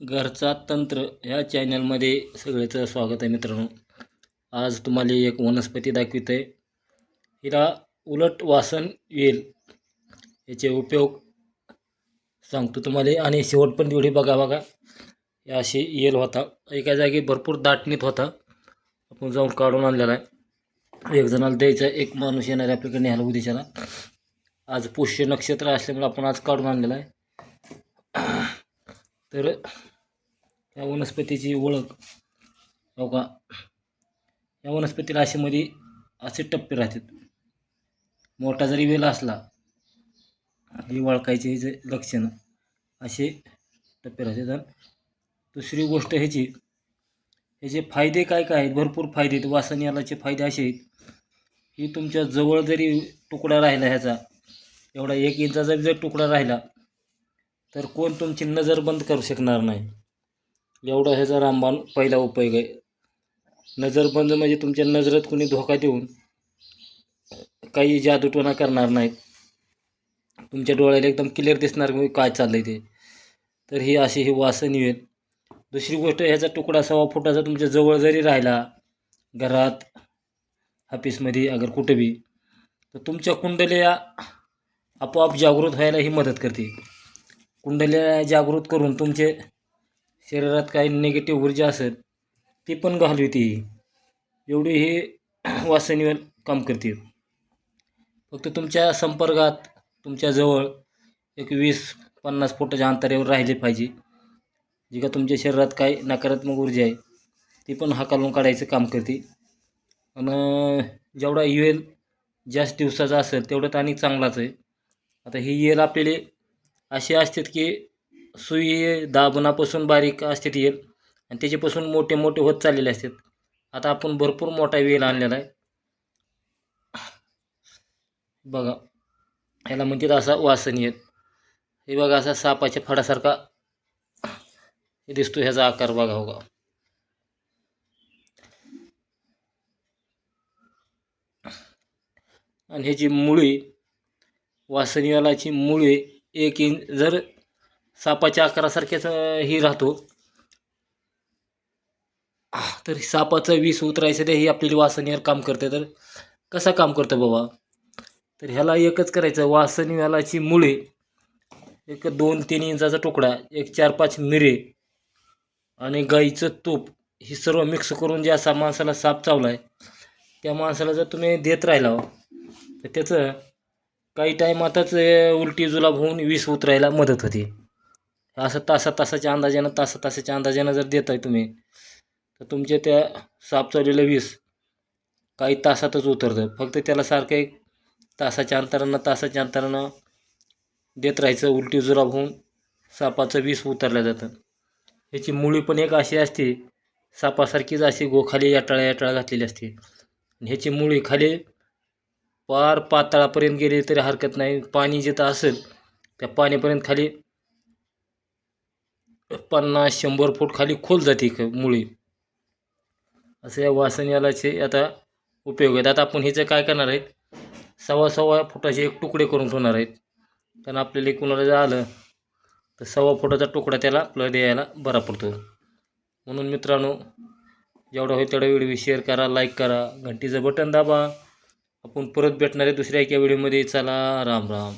घरचा तंत्र ह्या चॅनलमध्ये सगळ्याचं स्वागत आहे मित्रांनो. आज तुम्हाला एक वनस्पती दाखवित आहे हिला उलट वासन येईल. याचे उपयोग सांगतो तुम्हाला आणि शेवट पण तेवढी बघा बघा. हे अशी येल होता. एका जागी भरपूर दाटणीत होता. आपण जाऊन काढून आणलेला आहे. एक जणाला द्यायचा एक माणूस येणार आहे आपल्याकडे न्यायला उद्याच्याला. आज पुष्य नक्षत्र असल्यामुळे आपण आज काढून आणलेला आहे. तर या वनस्पतीची ओळख. हो का? या वनस्पतीला असेमध्ये असे टप्पे राहतात. मोठा जरी वेल असला ही वळखायचे जे लक्षणं असे टप्पे राहतात. आणि दुसरी गोष्ट ह्याची ह्याचे फायदे काय काय आहेत? भरपूर फायदे आहेत. वासन यालाचे फायदे असे आहेत की तुमच्या जवळ जरी तुकडा राहिला ह्याचा एवढा एक इंचाचा जर तुकडा राहिला तर कोण तुमची नजर बंद करू शकणार नाही. एवढा ह्याचा रामबाण पहिला उपयोग आहे नजरबंद म्हणजे तुमच्या नजरेत कुणी धोका देऊन काही जादूटोना करणार नाहीत. तुमच्या डोळ्याला एकदम क्लिअर दिसणार की काय चाललं आहे ते. तर ही अशी ही वासन येईल दुसरी गोष्ट ह्याचा तुकडा सव्वा फुटाचा तुमच्या जवळ जरी राहिला घरात ऑफिसमध्ये अगर कुठं बी तर तुमच्या कुंडल्या आपोआप जागृत व्हायला ही मदत करते. कुंडल्या जागृत करून तुमचे शरीरात काही निगेटिव्ह ऊर्जा असेल ती पण घालविते एवढी ही वासनीवर काम करते. फक्त तुमच्या संपर्कात तुमच्याजवळ एक वीस पन्नास फुटाच्या अंतरावर राहिले पाहिजे. जी का तुमच्या शरीरात काही नकारात्मक ऊर्जा आहे ती पण हाकालून काढायचं काम करते. आणि जेवढा येल जास्त दिवसाचा असेल तेवढं आणि चांगलाच आहे. आता ही येल आपल्याला अशी असतात की सुई दाबणापासून बारीक असतात येल आणि त्याच्यापासून मोठे मोठे होत चाललेले असतात आता आपण भरपूर मोठा वेल आणलेला आहे. बघा. ह्याला म्हणतात असा वासन येत हे बघा असा सापाच्या फडासारखा हे दिसतो ह्याचा आकार बघा हो आणि ह्याची मुळी वासनीवालाची मुळे एक इंच जर सापाच्या आकारासारख्याच ही राहतो. तर सापाचं विष उतरायचं ते ही आपली वासनीवर काम करते. तर कसं काम करतं बाबा? तर ह्याला एकच करायचं वासनीवालाची मुळे. एक दोन तीन इंचाचा तुकडा एक चार पाच मिरे आणि गाईचं तूप. ही सर्व मिक्स करून जे असा माणसाला साप चावला आहे त्या माणसाला जर तुम्ही देत राहिला तर त्याचं काही टाईमातच उलटी जुलाब होऊन विष उतरायला मदत होते. असं तासा तासाच्या अंदाजानं तासा तासाच्या अंदाजानं जर देत आहे तुम्ही तर तुमच्या त्या साप चावलेलं वीस काही तासातच उतरतं. फक्त त्याला सारखं एक तासाच्या अंतरानं तासाच्या अंतरानं देत राहायचं. उलटी जुराब होऊन सापाचं विष उतरलं जातं. ह्याची मुळी पण एक अशी असते सापासारखीच अशी गोखाली याटाळा याटाळा घातलेली असते. आणि ह्याची मुळी खाली पार पातळापर्यंत गेली तरी हरकत नाही. पाणी जिथं असेल त्या पाण्यापर्यंत खाली पन्नास शंभर फूट खाली खोल जाते क मुळी. असं या वासनयालाचे आता उपयोग आहेत. आता आपण ह्याचं काय करणार आहेत? सव्वा सव्वा फुटाचे एक तुकडे करून ठेवणार आहेत. कारण आपल्याला कुणाला जर आलं तर सव्वा फुटाचा तुकडा त्याला आपल्याला द्यायला बरा पडतो. म्हणून मित्रांनो जेवढा होईल तेवढा व्हिडिओ शेअर करा लाईक करा घंटीचं बटन दाबा. आपण परत भेटणार आहे दुसऱ्या एका व्हिडिओमध्ये. चला राम राम.